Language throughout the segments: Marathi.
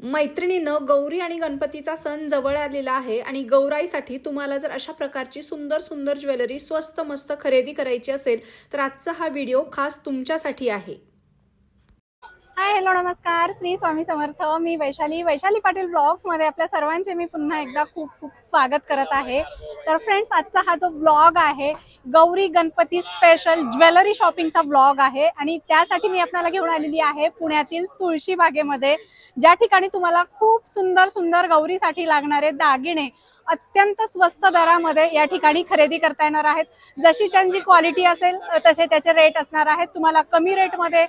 मैत्रिणीनं गौरी आणि गणपतीचा सण जवळ आलेला आहे आणि गौराईसाठी तुम्हाला जर अशा प्रकारची सुंदर सुंदर ज्वेलरी स्वस्त मस्त खरेदी करायची असेल तर आजचा हा व्हिडिओ खास तुमच्यासाठी आहे. हाय हॅलो नमस्कार. श्री स्वामी समर्थ. मी वैशाली वैशाली पाटील ब्लॉग्समध्ये आपल्या सर्वांचे मी पुन्हा एकदा खूप खूप स्वागत करत आहे. तर फ्रेंड्स आजचा हा जो ब्लॉग आहे गौरी गणपती स्पेशल ज्वेलरी शॉपिंगचा ब्लॉग आहे. आणि त्यासाठी मी आपल्याला घेऊन आलेली आहे पुण्यातील तुळशी बागेमध्ये. ज्या ठिकाणी तुम्हाला खूप सुंदर सुंदर गौरीसाठी लागणारे दागिने अत्यंत स्वस्त दरामध्ये या ठिकाणी खरेदी करता येणार आहेत. जशी त्यांची क्वालिटी असेल तसे त्याचे रेट असणार आहेत. तुम्हाला कमी रेटमध्ये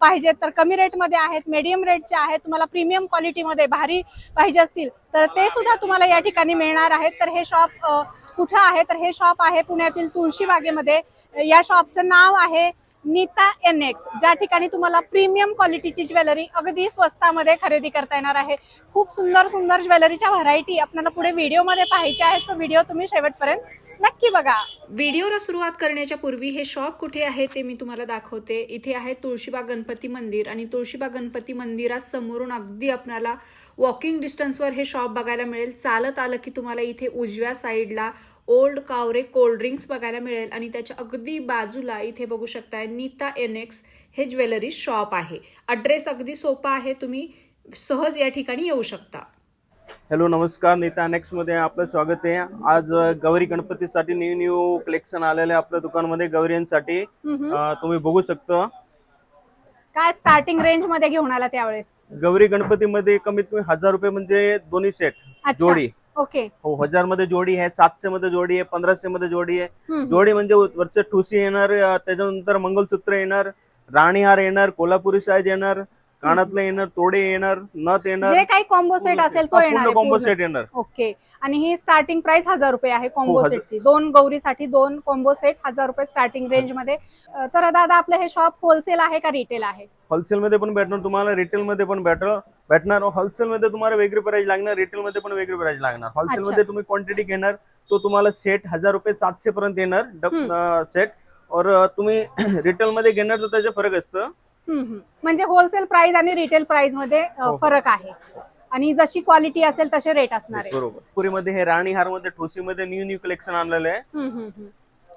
पाहिजेत तर कमी रेटमध्ये आहेत मीडियम रेटचे आहेत. तुम्हाला प्रीमियम क्वालिटीमध्ये भारी पाहिजे असतील तर ते सुद्धा तुम्हाला या ठिकाणी मिळणार आहेत. तर हे शॉप कुठं आहे? तर हे शॉप आहे पुण्यातील तुळशीबागेमध्ये या शॉपचं नाव आहे नीता एन एक्स ज्या ठिकाणी तुम्हाला प्रीमियम क्वालिटीची ज्वेलरी अगदी स्वस्तामध्ये खरेदी करता येणार आहे. खूप सुंदर सुंदर ज्वेलरीच्या व्हरायटी आपल्याला पुढे व्हिडिओमध्ये पाहायच्या आहेत. सो व्हिडिओ तुम्ही शेवटपर्यंत नक्की बघा. व्हिडिओला सुरुवात करण्याच्या पूर्वी हे शॉप कुठे आहे ते मी तुम्हाला दाखवते. इथे आहे तुळशीबाग गणपती मंदिर आणि तुळशीबाग गणपती मंदिरात समोरून अगदी आपणाला वॉकिंग डिस्टन्सवर हे शॉप बघायला मिळेल. चालत आलं की तुम्हाला इथे उजव्या साईडला ओल्ड कावरे कोल्ड ड्रिंक्स बघायला मिळेल आणि त्याच्या अगदी बाजूला इथे बघू शकताय नीता एनेक्स हे ज्वेलरी शॉप आहे. अड्रेस अगदी सोपा आहे तुम्ही सहज या ठिकाणी येऊ शकता. हॅलो नमस्कार. नेता मध्ये आपलं स्वागत आहे. आज गौरी गणपतीसाठी न्यू न्यू कलेक्शन आलेलं आहे आपल्या दुकानमध्ये गौरींसाठी. अ, तुम्ही बघू शकता. काय स्टार्टिंग रेंजमध्ये घेऊन आला त्यावेळेस? गौरी गणपतीमध्ये कमीत कमी हजार रुपये म्हणजे दोन्ही सेट अच्छा. जोडी. ओके हो हजारमध्ये जोडी आहे सातशे मध्ये जोडी आहे पंधराशे मध्ये जोडी आहे. हम्म. जोडी म्हणजे वरचं ठुसी येणार अ, त्याच्यानंतर मंगलसूत्र येणार राणीहार येणार कोल्हापुरी साईज येणार कानातलं येणार तोडे येणार नथ येणार. जे काही कॉम्बो सेट असेल तो येणार आहे कॉम्बो पूर्ण. सेट येणार. ओके. आणि ही स्टार्टिंग प्राइस हजार रुपये आहे कॉम्बो हो, हजार. सेटची दोन गौरीसाठी दोन कॉम्बो सेट हजार रुपये स्टार्टिंग रेंजमध्ये. अं, तर दादा आपलं हे शॉप होलसेल आहे का रिटेल आहे? होलसेल मध्ये पण भेटणार तुम्हाला रिटेल मध्ये पण भेटणार भेटणार. होलसेल मध्ये तुम्हाला वेगळी प्राइस लागणार रिटेल मध्ये पण वेगळी प्राइस लागणार. होलसेल अच्छा. मध्ये तुम्ही क्वांटिटी घेणार तो तुम्हाला सेट हजार रुपये सातशे पर्यंत येणार सेट और अ, तुम्ही रिटेल मध्ये घेणार तर त्याचे फरक असतं. म्हणजे होलसेल प्राइस आणि रिटेल प्राइसमध्ये अं, हो. फरक आहे. आणि जशी क्वालिटी असेल तसे रेट असणार आहे. बरोबर. पुरीमध्ये हे राणी हारमध्ये ठोसी मध्ये न्यू न्यू कलेक्शन आणलेलं आहे. हम्म, हम्म, हम्म.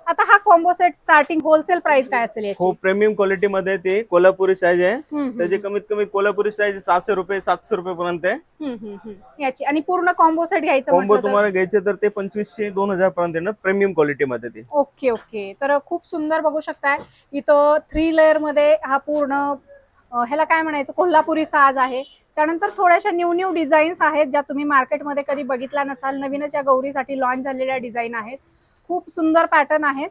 आता हा combo set starting wholesale price काय असेल याची? हो प्रीमियम क्वालिटी मध्ये ते कोल्हापुरी साईज आहे. हम्म, हम्म, त्याचे कमीत कमी कोल्हापुरी साईज सहाशे रुपये सातशे रुपये पर्यंत आहे. हम्म, हम्म, हम्म. याची. आणि पूर्ण कॉम्बो सेट घ्यायचं कॉम्बो म्हटलं तर- तुम्हाला घ्यायचे तर ते पंचवीसशे दोन हजार पर्यंत येणार प्रीमियम क्वालिटी मध्ये ते. Okay okay. तर खूप सुंदर बघू शकताय. इथं थ्री लेअरमध्ये हा पूर्ण अं, ह्याला काय म्हणायचं? कोल्हापुरी साज आहे. त्यानंतर थोड्याशा न्यू न्यू डिझाईन्स आहेत ज्या तुम्ही मार्केटमध्ये कधी बघितल्या नसाल. नवीनच या गौरीसाठी लॉन्च झालेल्या डिझाईन आहेत. खूप सुंदर पॅटर्न आहेत.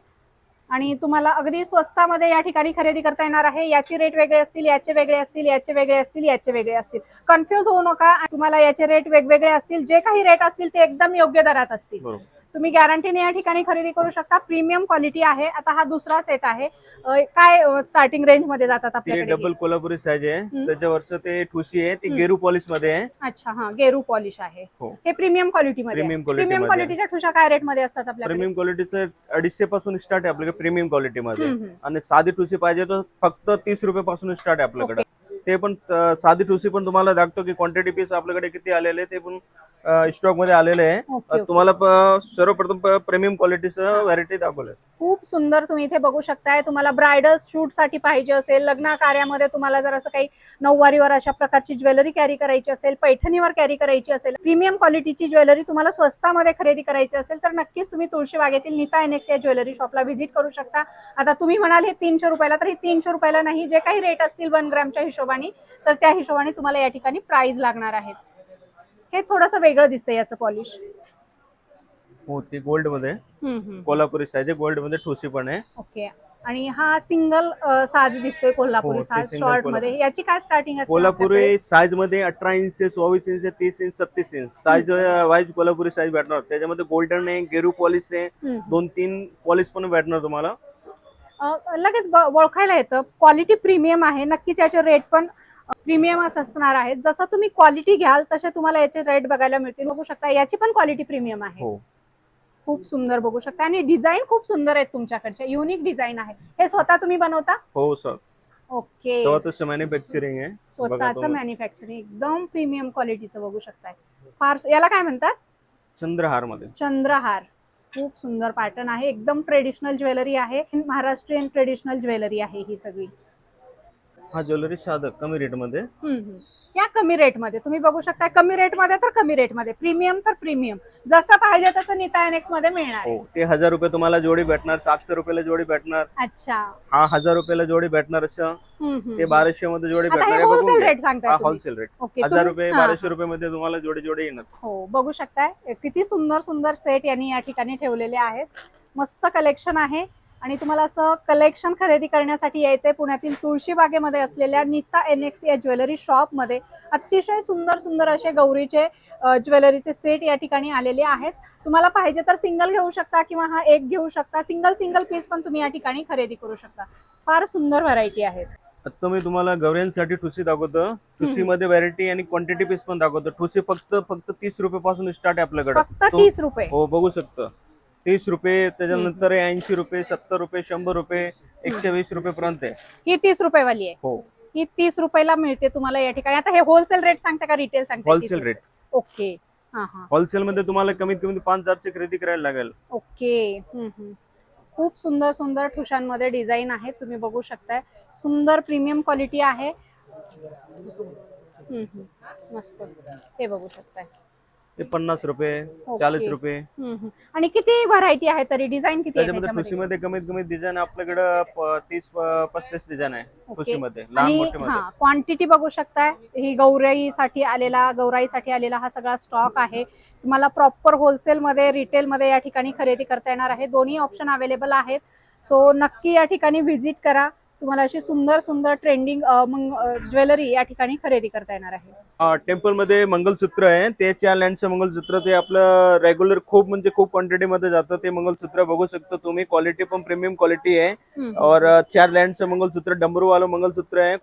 आणि तुम्हाला अगदी स्वस्तामध्ये या ठिकाणी खरेदी करता येणार आहे. याची रेट वेगळे असतील याचे वेगळे असतील याचे वेगळे असतील याचे वेगळे असतील. कन्फ्युज होऊ नका. तुम्हाला याचे रेट वेगवेगळे असतील. जे काही रेट असतील ते एकदम योग्य दरात असतील. तुम्ही गॅरंटीने या ठिकाणी खरेदी करू शकता. प्रीमियम क्वालिटी आहे. आता हा दुसरा सेट आहे. काय स्टार्टिंग रेंजमध्ये जातात आपल्याकडे? डबल? कोल्हापुरी साईज आहे. त्याच्यावरचं ते ठुशी आहे. ती. गेरू पॉलिशमध्ये आहे. अच्छा हा. गेरू पॉलिश आहे. हो. हे प्रिमियम क्वालिटी मध्ये प्रीमियम क्वालिटीच्या ठुशा काय रेटमध्ये असतात आपल्याकडे? प्रीमियम क्वालिटीचं अडीचशे पासून स्टार्ट आहे आपल्याकडे प्रीमियम क्वालिटी मध्ये. आणि साधी ठुसी पाहिजे तर फक्त तीस रुपये पासून स्टार्ट आहे आपल्याकडे. ते पण साधी ठुसी पण तुम्हाला दाखवतो की क्वांटिटी पीस आपल्याकडे किती आलेले ते पण स्टॉकमध्ये आलेले आहे. ओके. तुम्हाला प- सर्वप्रथम प्रीमियम क्वालिटीचं व्हरायटी दाखवलंय. खूप सुंदर तुम्ही इथे बघू शकताय. तुम्हाला ब्रायडल शूटसाठी पाहिजे असेल लग्न कार्यामध्ये तुम्हाला जर असं काही नऊवारीवर अशा प्रकारची ज्वेलरी कॅरी करायची असेल पैठणीवर कॅरी करायची असेल प्रीमियम क्वालिटीची ज्वेलरी तुम्हाला स्वस्तामध्ये खरेदी करायची असेल तर नक्कीच तुम्ही तुळशी बागेतील नीता एनेक्स या ज्वेलरी शॉपला व्हिजिट करू शकता. आता तुम्ही म्हणाल हे तीनशे रुपयाला तर हे तीनशे रुपयाला नाही. जे काही रेट असतील वन ग्रॅमच्या हिशोबाने तर त्या हिशोबाने तुम्हाला या ठिकाणी प्राइस लागणार आहेत हे थोडंसं वेगळं दिसतं याचं पॉलिश हो ते गोल्डमध्ये. कोल्हापुरी साईज आहे. गोल्डमध्ये ठुसी पण आहे. ओके आणि हा सिंगल साज दिसतोय हो, कोल्हापुरी ते साज शॉर्ट. मध्ये. याची काय स्टार्टिंग असते कोल्हापुरी साईजमध्ये अठरा इंच चोवीस इंच तीस इंच छत्तीस inch size wise Kolhapuri size भेटणार. त्याच्यामध्ये गोल्डन आहे गेरू पॉलिश आहे. दोन तीन पॉलिश पण भेटणार तुम्हाला. लगेच ओळखायला येतं. क्वालिटी प्रीमियम आहे. नक्कीच याचे रेट पण प्रीमियमच असणार आहेत. जसं तुम्ही क्वालिटी घ्याल तसे तुम्हाला याचे रेट बघायला मिळतील. बघू शकता याची पण क्वालिटी प्रीमियम आहे. हो. खूप सुंदर बघू शकता. आणि डिझाईन खूप सुंदर आहेत तुमच्याकडच्या युनिक डिझाईन आहे. हे स्वतः तुम्ही बनवता? हो सर ओके स्वतःच मॅन्युफॅक्चरिंग आहे. स्वतःच. मॅन्युफॅक्चरिंग एकदम प्रीमियम क्वालिटीचं बघू शकताय. फार याला काय म्हणतात? चंद्रहारमध्ये चंद्रहार. खूप सुंदर पॅटर्न आहे. एकदम ट्रेडिशनल ज्वेलरी आहे. महाराष्ट्रीयन ट्रेडिशनल ज्वेलरी आहे ही सगळी. हा ज्वेलरी साधं कमी रेटमध्ये. हम्म, हम्म. या कमी रेटमध्ये तुम्ही बघू शकता कमी रेटमध्ये तर कमी रेटमध्ये प्रीमियम तर प्रीमियम जसं पाहिजे तसं नीता एनेक्समध्ये मिळणार. हो ते हजार रुपये तुम्हाला जोडी भेटणार सातशे रुपयाला जोडी भेटणार. अच्छा. हा हजार रुपयाला जोडी भेटणार असं. हम्म, हम्म. ते बाराशे मध्ये जोडी आता हे भेटणार हे बघून होलसेल घ्या. रेट सांगताय हा तुम्ही. होलसेल रेट ओके हजार तुम्ही- रुपये हा, बाराशे रुपये मध्ये तुम्हाला जोडी जोडी येणार. हो बघू शकताय. किती सुंदर सुंदर सेट यांनी या ठिकाणी ठेवलेले आहेत. मस्त कलेक्शन आहे. आणि तुम्हाला असं कलेक्शन खरेदी करण्यासाठी यायचंय पुण्यातील तुळशीबागेमध्ये असलेल्या नीता एनएक्स या ज्वेलरी शॉपमध्ये. अतिशय सुंदर सुंदर असे गौरीचे ज्वेलरीचे सेट या ठिकाणी आलेले आहेत. तुम्हाला पाहिजे तर सिंगल घेऊ शकता किंवा हा एक घेऊ शकता. सिंगल सिंगल पीस पण तुम्ही या ठिकाणी खरेदी करू शकता. फार सुंदर व्हरायटी आहेत. आता मी तुम्हाला गौऱ्यांसाठी ठुसी दाखवतो. ठुसी मध्ये व्हरायटी आणि क्वांटिटी पीस पण दाखवतो. ठुसी फक्त फक्त तीस रुपये पासून स्टार्ट आहे आपल्याकडे. फक्त तीस रुपये. हो बघू शकतो. तीस रुपये त्याच्यानंतर ऐंशी रुपये सत्तर रुपये शंभर रुपये एकशे वीस रुपये पर्यंत आहे. ही तीस रुपयेवाली आहे. हो. ही तीस रुपयेला मिळते तुम्हाला या ठिकाणी. आता हे होलसेल रेट सांगता का? रिटेल सांगता होलसेल रेट ओके हा हा. होलसेल मध्ये तुम्हाला कमीत कमी पाच हजारची खरेदी करायला लागेल. ओके. खूप सुंदर सुंदर ठुशांमध्ये डिझाईन आहेत तुम्ही बघू शकताय. सुंदर प्रीमियम क्वालिटी आहे. मस्त. ते बघू शकताय. ते पन्नास रुपये. चाळीस रुपये. हम्म. आणि किती व्हरायटी आहे तरी? डिझाईन किती आहे त्याच्यामध्ये त्याच्यामध्ये? ठुसीमध्ये कमीत कमी डिझाईन आपल्याकडं तीस प- पस्तीस डिझाईन आहे लहान आणि मोठे मध्ये. हा क्वांटिटी बघू शकताय. ही गौराईसाठी आलेला गौराईसाठी आलेला हा सगळा स्टॉक आहे. तुम्हाला प्रॉपर होलसेलमध्ये रिटेलमध्ये या ठिकाणी खरेदी करता येणार आहे. दोन्ही ऑप्शन अवेलेबल आहेत. सो नक्की या ठिकाणी व्हिजिट करा. तुम्हाला अशी सुंदर सुंदर ट्रेंडिंग ज्वेलरी या ठिकाणी खरेदी करता येणार आहे. टेम्पलमध्ये मंगलसूत्र आहे. ते चार लँडचं मंगलसूत्र ते आपलं रेग्युलर खूप म्हणजे खूप क्वांटिटी मध्ये जातं. ते मंगलसूत्र बघू शकता तुम्ही. क्वालिटी पण प्रीमियम क्वालिटी आहे. और चार लँडचं मंगलसूत्र डंबरू वालं मंगलसूत्र आहे.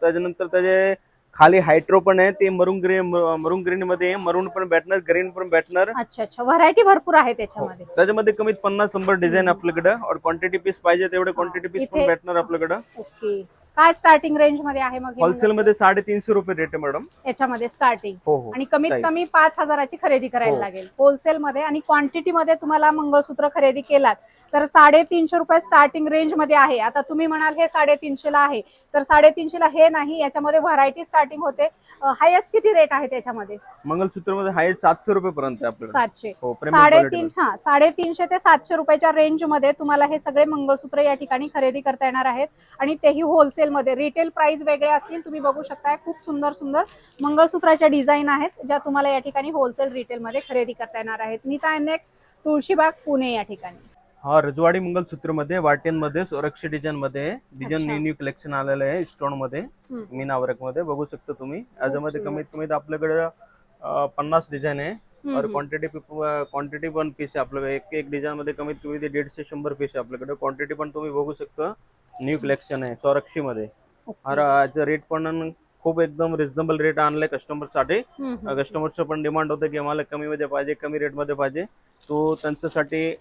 त्याच्यानंतर त्याचे खाली हायट्रो पण आहे ते मरून ग्रीन मरून ग्रीन मध्ये मरून पण भेटणार ग्रीन पण भेटणार. अच्छा अच्छा. व्हरायटी भरपूर आहे त्याच्यामध्ये. त्याच्यामध्ये कमीत पन्नास शंभर डिझाईन आपल्याकडं. और क्वांटिटी पीस पाहिजे तेवढे क्वांटिटी पीस पण भेटणार आपल्याकडं. ओके. काय स्टार्टिंग रेंजमध्ये आहे मग होलसेल मध्ये साडेतीनशे रुपये रेट आहे मॅडम याच्यामध्ये स्टार्टिंग हो हो. आणि कमीत. कमी पाच हजाराची खरेदी करायला हो. लागेल. होलसेल मध्ये आणि क्वांटिटी मध्ये तुम्हाला मंगळसूत्र खरेदी केलात तर साडेतीनशे रुपये स्टार्टिंग रेंजमध्ये आहे. आता तुम्ही म्हणाल हे साडेतीनशे ला आहे तर साडेतीनशे ला हे नाही याच्यामध्ये व्हरायटी स्टार्टिंग होते. हायेस्ट किती रेट आहे त्याच्यामध्ये मंगलसूत्रमध्ये हाय सातशे रुपये पर्यंत सातशे. साडेतीन हा साडेतीनशे ते सातशे रुपयाच्या रेंजमध्ये तुम्हाला हे सगळे मंगळसूत्र या ठिकाणी खरेदी करता येणार आहेत. आणि तेही होलसेल मध्ये रिटेल प्राइस वेगळे असतील तुम्ही बघू शकताय. खूप सुंदर सुंदर मंगळसूत्राच्या डिझाईन आहेत ज्या तुम्हाला या ठिकाणी होलसेल रिटेल मध्ये खरेदी करता येणार आहेत. नीता नेक्स्ट तुळशीबाग पुणे या ठिकाणी. हा रजवाडी मंगलसूत्रमध्ये वाटेन मध्ये सुरक्षित डिझाईन मध्ये डिझाईन. न्यू न्यू कलेक्शन आलेलं आहे स्टोनमध्ये हम्म. मीना वर्कमध्ये बघू शकता तुम्ही. याच्यामध्ये. कमीत कमी आपल्याकडे पन्नास डिझाईन आहे. और. क्वांटिटी क्वांटिटी पण पीस आहे आपल्याकडे. एक एक डिझाईन मध्ये कमीत कमी दीडशे शंभर पीस आहे आपल्याकडे. क्वांटिटी पण तुम्ही बघू शकता. न्यू कलेक्शन आहे सोरक्षी मध्ये रेट पण खूप एकदम रिझनेबल रेट आणलाय कस्टमरसाठी. कस्टमरचं पण डिमांड होतं की आम्हाला कमी मध्ये पाहिजे कमी रेटमध्ये पाहिजे. तो त्यांच्यासाठी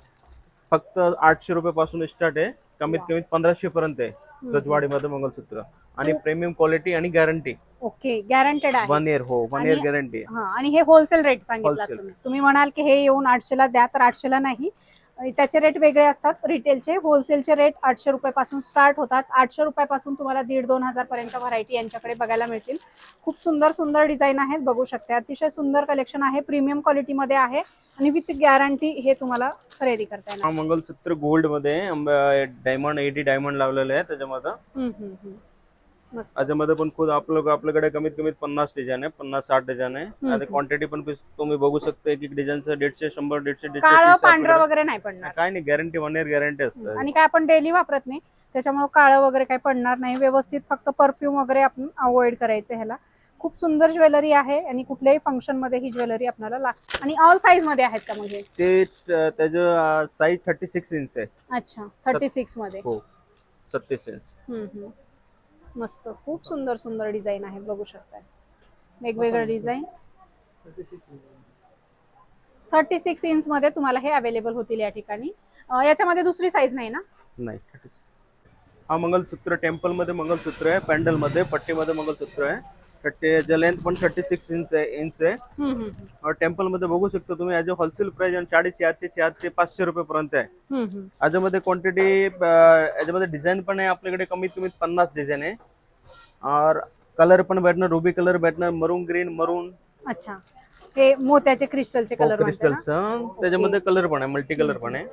फक्त आठशे रुपये पासून स्टार्ट आहे. कमीत. कमी पंधराशे पर्यंत आहे. रजवाडीमध्ये मंगलसूत्र. आणि प्रीमियम क्वालिटी आणि गॅरंटी ओके गॅरंटेड आहे. वन इयर हो वन इयर गॅरंटी हा आणि हे होलसेल रेट सांगितलं Wholesale. तुम्ही. तुम्ही म्हणाल की हे येऊन आठशेला द्या तर आठशेला नाही. त्याचे रेट वेगळे असतात. रिटेलचे होलसेलचे रेट आठशे रुपयापासून स्टार्ट होतात. आठशे रुपयापासून तुम्हाला दीड दोन हजार पर्यंत व्हरायटी यांच्याकडे बघायला मिळतील. खूप सुंदर सुंदर डिझाईन आहेत बघू शकता. अतिशय सुंदर कलेक्शन आहे प्रीमियम क्वालिटीमध्ये आहे. आणि विथ गॅरंटी हे तुम्हाला खरेदी करता येणार. हा मंगलसूत्र गोल्डमध्ये डायमंड एटी डायमंड लावलेलं आहे त्याच्यामध्ये. हम्म, हम्म, हम्म. त्याच्यामध्ये पण खूप आपलं आपल्याकडे कमीत कमी पन्नास डिझाईन आहे पन्नास साठ डिझाईन आहे. आणि क्वांटिटी पण तुम्ही बघू शकता एक एक डिझाईनचं दीडशे शंभर दीडशे काळं पांढरं वगैरे नाही पडणार. काय नाही गॅरंटी वन इयर गॅरंटी असतं. आणि काय आपण डेली वापरत नाही त्याच्यामुळे काळं वगैरे काही पडणार नाही. व्यवस्थित फक्त परफ्यूम वगैरे आपण अवॉइड करायचं ह्याला. खूप सुंदर ज्वेलरी आहे आणि कुठल्याही फंक्शनमध्ये ही ज्वेलरी आपल्याला लागते आणि ऑल साईजमध्ये आहेत का हे? ते त्याचं साईज थर्टी सिक्स इंच आहे. अच्छा थर्टी सिक्समध्ये. हो सत्तीस इंच. मस्त. खूप सुंदर सुंदर डिझाईन आहे. बघू शकताय. वेगवेगळं डिझाईन. थर्टी सिक्स इंच मध्ये तुम्हाला हे अवेलेबल होतील या ठिकाणी. याच्यामध्ये दुसरी साईज नाही ना? नाही. हा मंगलसूत्र टेम्पलमध्ये मंगलसूत्र आहे पॅन्डलमध्ये पट्टीमध्ये मंगलसूत्र आहे. थर्टी याचं लेंथ पण थर्टी सिक्स इंच आहे इंच आहे. हम्म, टेम्पलमध्ये बघू शकता तुम्ही याची होलसेल प्राइस चाळीस चारशे चारशे पाचशे रुपये पर्यंत आहे. याच्यामध्ये क्वांटिटी याच्यामध्ये डिझाईन पण आहे आपल्याकडे कमीत कमी पन्नास डिझाईन आहे. और कलर पण भेटणार रुबी कलर भेटणार मरून ग्रीन मरून अच्छा. हे मोत्याचे क्रिस्टलचे कलर क्रिस्टल्स त्याच्यामध्ये कलर पण आहे मल्टी कलर पण आहे.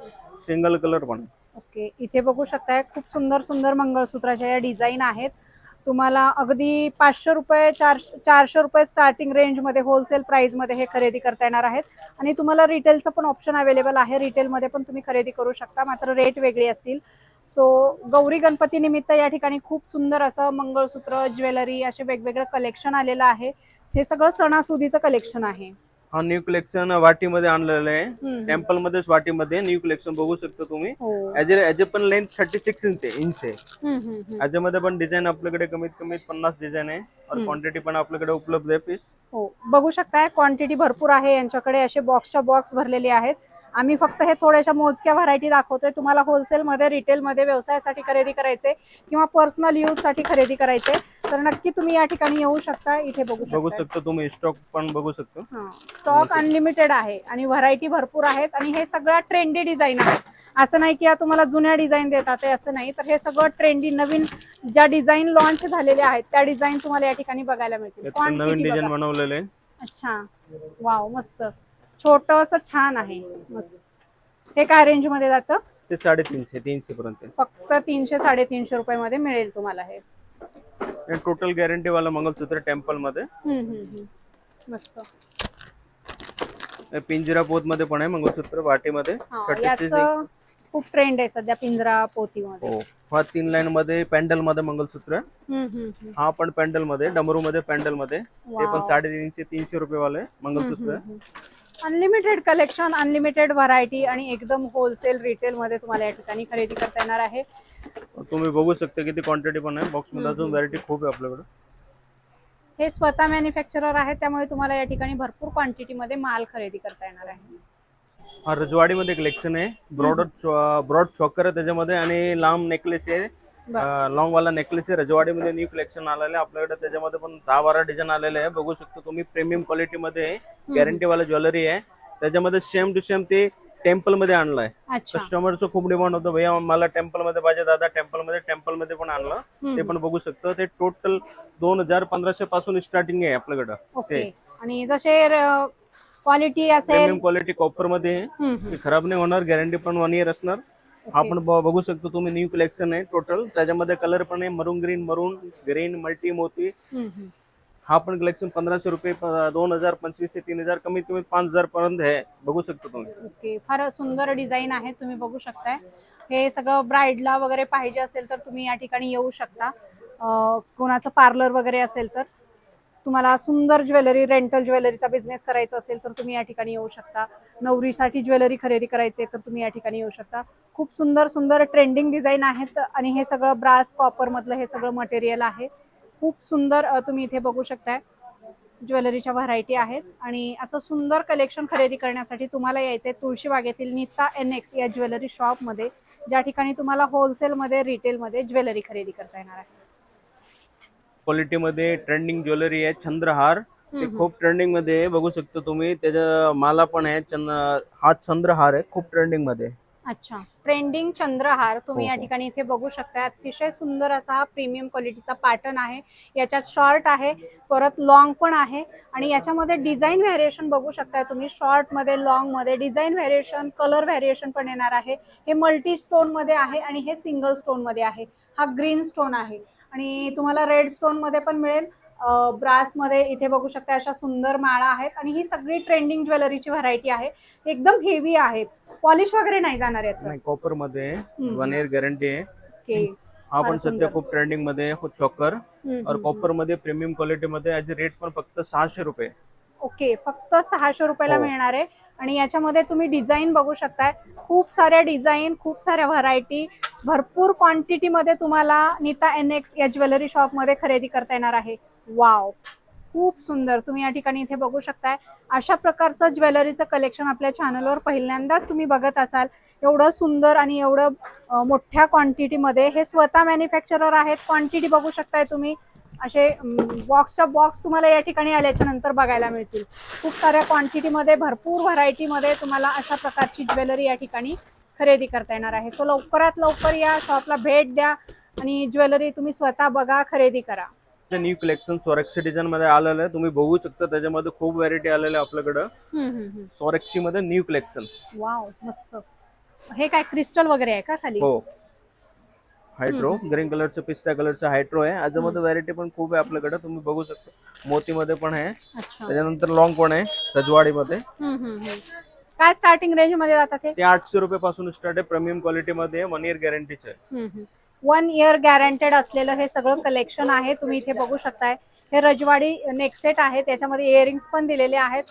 सिंगल कलर पण ओके. इथे बघू शकताय खूप सुंदर सुंदर मंगळसूत्राच्या या डिझाईन आहेत. तुम्हाला अगदी पाचशे रुपये चार चारशे रुपये स्टार्टिंग रेंजमध्ये होलसेल प्राईजमध्ये हे खरेदी करता येणार आहेत. आणि तुम्हाला रिटेलचं पण ऑप्शन अवेलेबल आहे. रिटेलमध्ये पण तुम्ही खरेदी करू शकता. मात्र रेट वेगळी असतील. सो गौरी गणपती निमित्त या ठिकाणी खूप सुंदर असं मंगळसूत्र ज्वेलरी असे वेगवेगळं कलेक्शन आलेलं आहे. हे सगळं सणासुदीचं कलेक्शन आहे. हा न्यू कलेक्शन वाटीमध्ये आणलेलं आहे. टेम्पल मध्येच वाटीमध्ये न्यू कलेक्शन बघू शकता तुम्ही. हो. याचे पण लेंथ थर्टी सिक्स इंच आहे. इंच आहे. याच्यामध्ये पण डिझाईन आपल्याकडे कमीत कमी पन्नास डिझाईन आहे. और क्वांटिटी पण आपल्याकडे उपलब्ध आहे पीस हो. बघू शकताय क्वांटिटी भरपूर आहे यांच्याकडे. असे बॉक्सच्या बॉक्स भरलेले आहेत. आम्ही फक्त हे थोड्याशा मोजक्या व्हरायटी दाखवतोय. तुम्हाला होलसेलमध्ये रिटेलमध्ये व्यवसायासाठी खरेदी करायचे किंवा पर्सनल यूजसाठी खरेदी करायचे. तर नक्की तुम्ही या ठिकाणी येऊ शकता इथे बघू बघू शकता शकता तुम्ही स्टॉक पण बघू शकता. स्टॉक अनलिमिटेड आहे आणि व्हरायटी भरपूर आहेत आणि हे सगळ्या ट्रेंडी डिझाईन आहेत असं नाही की या तुम्हाला जुन्या डिझाईन देतात असं नाही. तर हे सगळं ट्रेंडी नवीन ज्या डिझाईन लॉन्च झालेल्या आहेत त्या डिझाईन तुम्हाला या ठिकाणी बघायला मिळतील. यात पण नवीन Quantity डिझाईन बघा. बनवलेले आहे. अच्छा. वाव मस्त. छोटस छान आहे. मस्त. हे काय रेंजमध्ये जातं? ते साडेतीनशे तीनशे पर्यंत आहे. फक्त तीनशे साडेतीनशे रुपये मध्ये मिळेल तुम्हाला हे. हे टोटल गॅरंटी वाला मंगलसूत्र टेम्पलमध्ये. मस्त पिंजरा पोत मध्ये पण आहे मंगलसूत्र वाटीमध्ये हा खूप ट्रेंड आहे सध्या पिंजरा पोतीमध्ये हो हा तीन लाईन मध्ये पॅन्डलमध्ये मंगलसूत्र. हा पण पॅन्डलमध्ये डमरू मध्ये पॅन्डलमध्ये ते पण. साडेतीनशे तीनशे रुपये वाले mangalsutra. Unlimited collection unlimited variety आणि एकदम होलसेल रिटेल मध्ये तुम्हाला या ठिकाणी खरेदी करता येणार आहे. तुम्ही बघू शकता किती क्वांटिटी पण आहे. बॉक्समध्ये अजून व्हरायटी खूप आहे आपल्याकडे. हे स्वतः मॅन्युफॅक्चरर आहे त्यामुळे तुम्हाला या ठिकाणी भरपूर क्वांटिटी मध्ये माल खरेदी करता येणार आहे. हा रजवाडी मध्ये कलेक्शन आहे. ब्रॉडर ब्रॉड चॉकर आहे त्याच्यामध्ये आणि लांब नेकलेस आहे. लॉंग वाला नेकलेस आहे. रजवाडीमध्ये न्यू कलेक्शन आलेलं आहे. आपल्याकडे त्याच्यामध्ये पण दहा बारा डिझाईन आलेले आहे. बघू शकतो तुम्ही प्रीमियम क्वालिटी मध्ये गॅरंटी वाला ज्वेलरी आहे. त्याच्यामध्ये सेम टू सेम ते टेम्पलमध्ये आणलाय. कस्टमरचं खूप डिमांड होतं. भैया मला टेम्पलमध्ये पाहिजे दादा टेम्पलमध्ये टेम्पलमध्ये पण आणलं. ते पण बघू शकतो. ते टोटल दोन हजार पंधराशे पासून स्टार्टिंग आहे आपल्याकडं. ओके. आणि जसे क्वालिटी असेल क्वालिटी कॉपरमध्ये खराब नाही होणार. गॅरंटी पण वन इयर असणार. पण ब- बघू शकतो तुम्ही न्यू कलेक्शन आहे टोटल त्याच्यामध्ये कलर पण आहे मरून ग्रीन मरून ग्रीन मल्टी मोती. हा पण कलेक्शन पंधराशे रुपये दोन हजार पंचवीसशे तीन हजार कमीत कमी पाच हजार पर्यंत आहे. बघू शकतो तुम्ही. ओके फार सुंदर डिझाईन आहे तुम्ही बघू शकताय. हे सगळं ब्राईडला वगैरे पाहिजे असेल तर तुम्ही या ठिकाणी येऊ शकता. कोणाचं पार्लर वगैरे असेल तर. तुम्हाला सुंदर ज्वेलरी रेंटल ज्वेलरीचा बिझनेस करायचा असेल तर तुम्ही या ठिकाणी येऊ शकता. नवरीसाठी ज्वेलरी खरेदी करायची तर तुम्ही या ठिकाणी येऊ शकता. खूप सुंदर सुंदर ट्रेंडिंग डिझाईन आहेत आणि हे सगळं ब्रास कॉपरमधलं हे सगळं मटेरियल आहे. खूप सुंदर तुम्ही इथे बघू शकताय. ज्वेलरीच्या व्हरायटी आहेत आणि असं सुंदर कलेक्शन खरेदी करण्यासाठी तुम्हाला यायचंय तुळशीबागेतील नीता एन एक्स या ज्वेलरी शॉपमध्ये ज्या ठिकाणी तुम्हाला होलसेलमध्ये रिटेलमध्ये ज्वेलरी खरेदी करता येणार आहे. क्वालिटी मध्ये ट्रेंडिंग ज्वेलरी आहे चंद्रहार. ते खूप ट्रेंडिंगमध्ये आहे. बघू शकतो तुम्ही त्याच्या माला पण आहे चंद- हा चंद्रहार आहे खूप ट्रेंडिंगमध्ये. आहे. अच्छा. ट्रेंडिंग चंद्रहार तुम्ही हो, या हो. ठिकाणी इथे बघू शकता अतिशय सुंदर असा हा प्रीमियम क्वालिटीचा पॅटर्न आहे. याच्यात शॉर्ट आहे परत लॉंग पण आहे. आणि याच्यामध्ये डिझाईन व्हॅरिएशन बघू शकता तुम्ही. शॉर्टमध्ये लॉंगमध्ये डिझाईन व्हॅरिएशन कलर व्हॅरिएशन पण येणार आहे. हे मल्टी स्टोनमध्ये आहे आणि हे सिंगल स्टोनमध्ये आहे. हा ग्रीन स्टोन आहे. आणि तुम्हाला रेड स्टोनमध्ये पण मिळेल. ब्रासमध्ये इथे बघू शकता अशा सुंदर माळा आहेत. आणि ही सगळी ट्रेंडिंग ज्वेलरीची व्हरायटी आहे. एकदम हेवी आहे. पॉलिश वगैरे नाही जाणार याचं. नाही कॉपरमध्ये. वन इयर गॅरंटी आहे. हा पण. सध्या खूप ट्रेंडिंगमध्ये चॉकर और कॉपरमध्ये प्रीमियम क्वालिटी मध्ये याचे रेट पण फक्त सहाशे रुपये. ओके फक्त सहाशे रुपयाला हो. मिळणार आहे. आणि याच्यामध्ये तुम्ही डिझाईन बघू शकताय. खूप साऱ्या डिझाईन खूप साऱ्या व्हरायटी भरपूर क्वांटिटी मध्ये तुम्हाला नीता एन एक्स या ज्वेलरी शॉपमध्ये खरेदी करता येणार आहे. वाव खूप सुंदर. तुम्ही या ठिकाणी इथे बघू शकताय. अशा प्रकारचं ज्वेलरीचं कलेक्शन आपल्या चॅनलवर पहिल्यांदाच तुम्ही बघत असाल. एवढं सुंदर आणि एवढं मोठ्या क्वांटिटीमध्ये हे स्वतः मॅन्युफॅक्चरर आहेत. क्वांटिटी बघू शकताय तुम्ही. असे बॉक्सच्या बॉक्स तुम्हाला या ठिकाणी आल्याच्यानंतर बघायला मिळतील. खूप साऱ्या क्वांटिटीमध्ये भरपूर व्हरायटीमध्ये तुम्हाला अशा प्रकारची ज्वेलरी या ठिकाणी खरेदी करता येणार आहे. सो लवकरात लवकर या शॉपला भेट द्या आणि ज्वेलरी तुम्ही स्वतः बघा खरेदी करा. न्यू कलेक्शन सोरेक्सी डिझाईन मध्ये आलेलं आहे तुम्ही बघू शकता त्याच्यामध्ये खूप व्हरायटी आलेल्या आपल्याकडं. सोरेक्सी मध्ये न्यू कलेक्शन वाव मस्त. हे काय क्रिस्टल वगैरे आहे का खाली? हो. हायड्रो ग्रीन कलरचं पिस्ता कलरचं हायड्रो आहे. याच्यामध्ये व्हरायटी पण खूप आहे आपल्याकडे. तुम्ही बघू शकता. मोतीमध्ये पण आहे. त्याच्यानंतर लॉंग पण आहे रजवाडीमध्ये. काय स्टार्टिंग रेंजमध्ये जातात हे? ते आठशे रुपये पासून स्टार्ट आहे. प्रीमियम क्वालिटी मध्ये वन इयर गॅरंटीचे आहे. वन इयर गॅरंटेड असलेलं हे सगळं कलेक्शन आहे. तुम्ही इथे बघू शकताय. हे रजवाडी नेकसेट आहे. त्याच्यामध्ये इयरिंग्स पण दिलेले आहेत.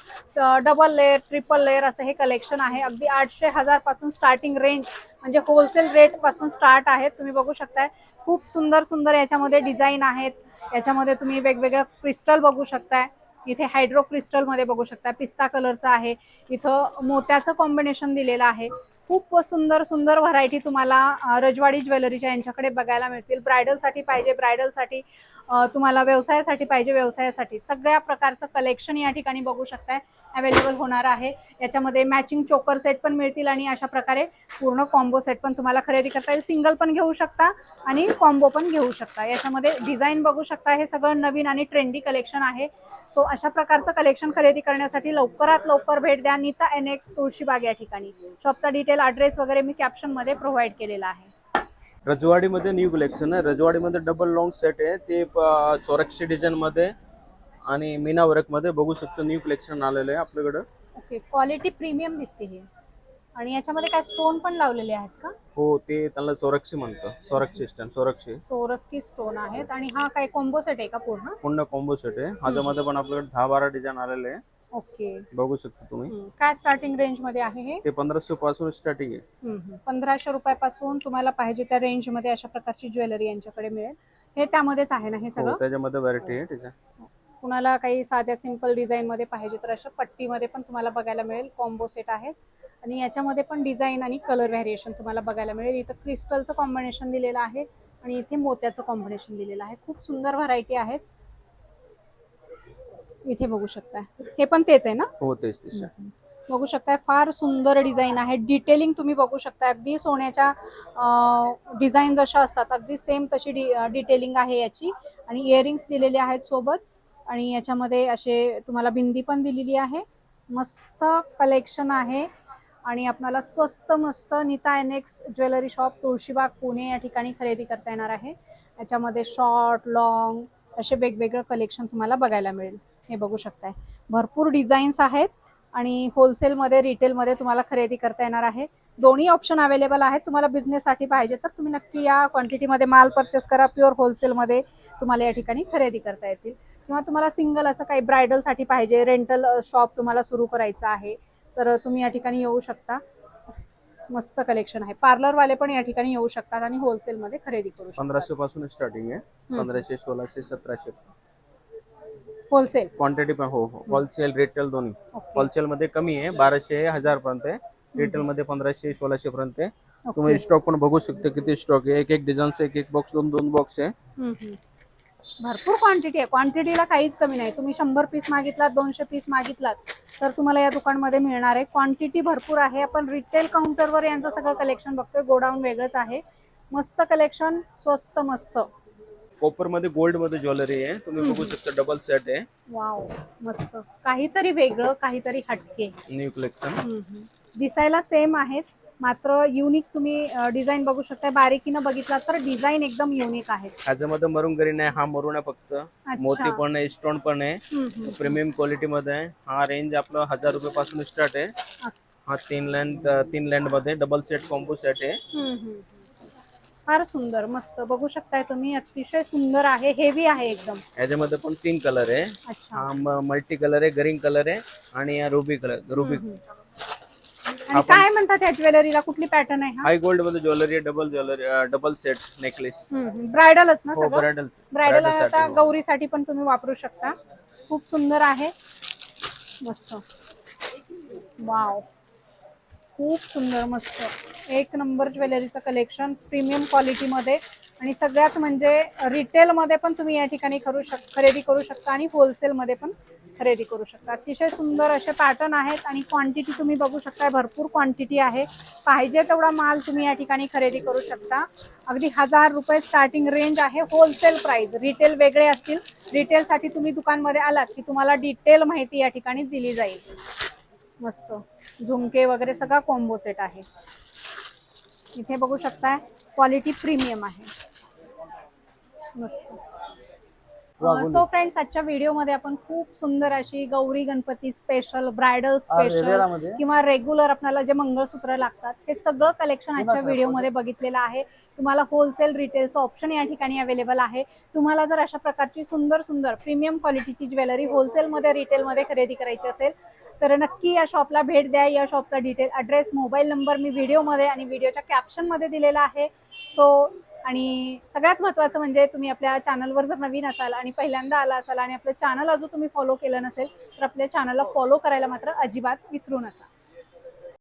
डबल लेअर ट्रिपल लेअर असं हे कलेक्शन आहे. अगदी आठशे हजारपासून स्टार्टिंग रेंज म्हणजे होलसेल रेटपासून स्टार्ट आहेत तुम्ही बघू शकताय. खूप सुंदर सुंदर याच्यामध्ये डिझाईन आहेत. याच्यामध्ये तुम्ही वेगवेगळं क्रिस्टल बघू शकताय. इथे हायड्रो क्रिस्टलमध्ये बघू शकता पिस्ता कलरचं आहे. इथं मोत्याचं कॉम्बिनेशन दिलेलं आहे. खूप सुंदर सुंदर व्हरायटी तुम्हाला रजवाडी ज्वेलरीच्या यांच्याकडे बघायला मिळतील. ब्रायडलसाठी पाहिजे ब्रायडलसाठी तुम्हाला व्यवसायासाठी पाहिजे व्यवसायासाठी. सगळ्या प्रकारचं कलेक्शन या ठिकाणी बघू शकताय. अवेलेबल होणार आहे. याच्यामध्ये मॅचिंग चोकर सेट पण मिळतील आणि अशा प्रकारे पूर्ण कॉम्बो सेट पण तुम्हाला खरेदी करता येईल. सिंगल पण घेऊ शकता आणि कॉम्बो पण घेऊ शकता. याच्यामध्ये डिझाईन बघू शकता. हे सगळं नवीन आणि ट्रेंडी कलेक्शन आहे. सो अशा प्रकारचं कलेक्शन खरेदी करण्यासाठी लवकरात लवकर भेट द्या. नीता एन एक्स तुळशीबाग या ठिकाणी. शॉपचा डिटेल ॲड्रेस वगैरे मी कॅप्शनमध्ये प्रोव्हाइड केलेला आहे. रजवाडीमध्ये न्यू कलेक्शन आहे. रजवाडीमध्ये डबल लॉंग सेट आहे. ते सोरक्षी डिझाईनमध्ये आणि मीना वर्कमध्ये बघू शकतो न्यू कलेक्शन आलेलं आहे आपल्याकडं. ओके क्वालिटी प्रीमियम दिसते ही. आणि याच्यामध्ये काय स्टोन पण लावलेले आहेत का? हो ते त्याला सोरक्षी म्हणतो. सोरक्षी स्टॅन सोरक्षी. सोरस्की स्टोन आहेत. आणि हा काय कॉम्बो सेट आहे का पूर्ण? पूर्ण कॉम्बो सेट आहे. ह्याच्यामध्ये पण आपल्याकडे दहा बारा डिझाईन आलेले आहे. ओके बघू शकता तुम्ही. हम्म. काय स्टार्टिंग रेंजमध्ये आहे हे? ते पंधराशे पासून स्टार्टिंग आहे. हम्म. पंधराशे रुपयापासून तुम्हाला पाहिजे त्या रेंजमध्ये अशा प्रकारची ज्वेलरी यांच्याकडे मिळेल. हे त्यामध्येच आहे ना हे हो सगळं? त्याच्यामध्ये व्हरायटी आहे त्याच्या कुणाला काही साध्या सिंपल डिझाईन मध्ये पाहिजे तर अशा पट्टीमध्ये पण तुम्हाला बघायला मिळेल. कॉम्बो सेट आहेत. आणि याच्यामध्ये पण डिझाईन आणि कलर व्हॅरिएशन तुम्हाला बघायला मिळेल. इथं क्रिस्टलचं कॉम्बिनेशन दिलेलं आहे आणि इथे मोत्याचं कॉम्बिनेशन दिलेलं आहे. खूप सुंदर व्हरायटी आहेत. इथे बघू शकता हे पण तेच आहे ना? हो तेच तेच. बघू शकताय. फार सुंदर डिझाईन आहे. डिटेलिंग तुम्ही बघू शकता अगदी सोन्याच्या डिझाईन जशा असतात. अगदी सेम तशी डिटेलिंग आहे याची. आणि इयरिंग्स दिलेले आहेत सोबत. आणि याच्यामध्ये असे तुम्हाला बिंदी पण दिलेली आहे. मस्त कलेक्शन आहे. आणि आपणाला स्वस्त मस्त Neeta annex jewellery shop Tulshibaug Pune या ठिकाणी खरेदी करता येणार आहे. याच्यामध्ये शॉर्ट लॉंग असे वेगवेगळं कलेक्शन तुम्हाला बघायला मिळेल. हे बघू शकताय. भरपूर डिझाईन्स आहेत आणि होलसेलमध्ये रिटेलमध्ये तुम्हाला खरेदी करता येणार आहे. दोन्ही ऑप्शन अवेलेबल आहेत. तुम्हाला बिझनेससाठी पाहिजे तर तुम्ही नक्की या क्वांटिटीमध्ये माल परचेस करा. प्युअर होलसेलमध्ये तुम्हाला या ठिकाणी खरेदी करता येतील. किंवा तुम्हाला सिंगल असं काही ब्रायडलसाठी पाहिजे रेंटल शॉप तुम्हाला सुरू करायचं आहे तर तुम्ही या ठिकाणी येऊ शकता. मस्त कलेक्शन आहे. पार्लरवाले पण या ठिकाणी येऊ शकतात आणि होलसेलमध्ये खरेदी करू शकतात. पंधराशे पासून स्टार्टिंग आहे. पंधराशे सोळाशे सतराशे. होलसेल क्वांटिटी पण हो हो. होलसेल रिटेल दोन्ही. होलसेल मध्ये कमी आहे. बाराशे हजार पर्यंत आहे रिटेल मध्ये पंधराशे सोळाशे पर्यंत तुम्ही स्टॉक पण बघू शकता किती स्टॉक आहे. एक एक डिझाईन एक एक बॉक्स दोन दोन बॉक्स आहे. भरपूर क्वांटिटी आहे. क्वांटिटीला काहीच कमी नाही. तुम्ही शंभर पीस मागितलात दोनशे पीस मागितलात तर तुम्हाला या दुकानमध्ये मिळणार आहे. क्वांटिटी भरपूर आहे. आपण रिटेल काउंटरवर यांचं सगळं कलेक्शन बघतोय. गोडाऊन वेगळंच आहे. मस्त कलेक्शन स्वस्त मस्त. कॉपरमध्ये गोल्डमध्ये ज्वेलरी आहे. तुम्ही बघू शकता डबल सेट आहे. वाव मस्त. काहीतरी वेगळं काहीतरी हटके. New collection. दिसायला सेम आहेत. मात्र युनिक तुम्ही डिझाईन बघू शकता बारीकीनं बघितलात तर डिझाईन एकदम युनिक आहेत ह्याच्यामध्ये मरून गरीन आहे हा मरून आहे फक्त. मोती पण आहे स्टोन पण आहे. प्रीमियम क्वालिटी मध्ये आहे. हा रेंज आपला हजार रुपये पासून स्टार्ट आहे हा तीन लँड तीन लँडमध्ये. डबल सेट कॉम्बो सेट आहे. फार सुंदर मस्त. बघू शकताय तुम्ही अतिशय सुंदर आहे. हेवी आहे एकदम. ह्याच्यामध्ये पण तीन कलर आहे. हा मल्टी कलर आहे ग्रीन कलर आहे आणि रुबी कलर रुबी आणि काय म्हणतात या ज्वेलरीला? कुठली पॅटर्न आहे हा? High गोल्डमध्ये jewellery double jewellery double set necklace ब्रायडलच ना हो सगळं? ब्रायडल ब्रायडल आता गौरीसाठी पण तुम्ही वापरू शकता. खूप सुंदर आहे. मस्त. वाव खूप सुंदर मस्त. एक नंबर ज्वेलरीचं कलेक्शन प्रीमियम क्वालिटीमध्ये आणि सगळ्यात म्हणजे रिटेलमध्ये पण तुम्ही या ठिकाणी करू शक खरेदी करू शकता आणि होलसेलमध्ये पण खरेदी करू शकता. अतिशय सुंदर असे पॅटर्न आहेत आणि क्वांटिटी तुम्ही बघू शकता भरपूर क्वांटिटी आहे. पाहिजे तेवढा माल तुम्ही या ठिकाणी खरेदी करू शकता. अगदी हजार रुपये स्टार्टिंग रेंज आहे. होलसेल प्राइस रिटेल वेगळे असतील. रिटेलसाठी तुम्ही दुकानमध्ये आलात की तुम्हाला डिटेल माहिती या ठिकाणी दिली जाईल. मस्त. झुमके वगैरे सगळा कॉम्बो सेट आहे. इथे बघू शकताय क्वालिटी प्रीमियम आहे. मस्त. सो फ्रेंड्स आजच्या व्हिडिओमध्ये आपण खूप सुंदर अशी Gauri Ganpati special bridal special किंवा रेग्युलर आपल्याला जे मंगळसूत्र लागतात हे सगळं कलेक्शन आजच्या व्हिडिओमध्ये बघितलेलं आहे. तुम्हाला होलसेल रिटेलचं ऑप्शन या ठिकाणी अवेलेबल आहे. तुम्हाला जर अशा प्रकारची सुंदर सुंदर प्रीमियम क्वालिटीची ज्वेलरी होलसेलमध्ये रिटेलमध्ये खरेदी करायची असेल तर नक्की या शॉपला भेट द्या. या शॉपचा डिटेल ॲड्रेस मोबाईल नंबर मी व्हिडिओमध्ये आणि व्हिडिओच्या कॅप्शनमध्ये दिलेला आहे. सो आणि सगळ्यात महत्त्वाचं म्हणजे तुम्ही आपल्या चॅनलवर जर नवीन असाल आणि पहिल्यांदा आला असाल आणि आपलं चॅनल अजून तुम्ही फॉलो केलं नसेल तर आपल्या चॅनलला फॉलो करायला मात्र अजिबात विसरू नका.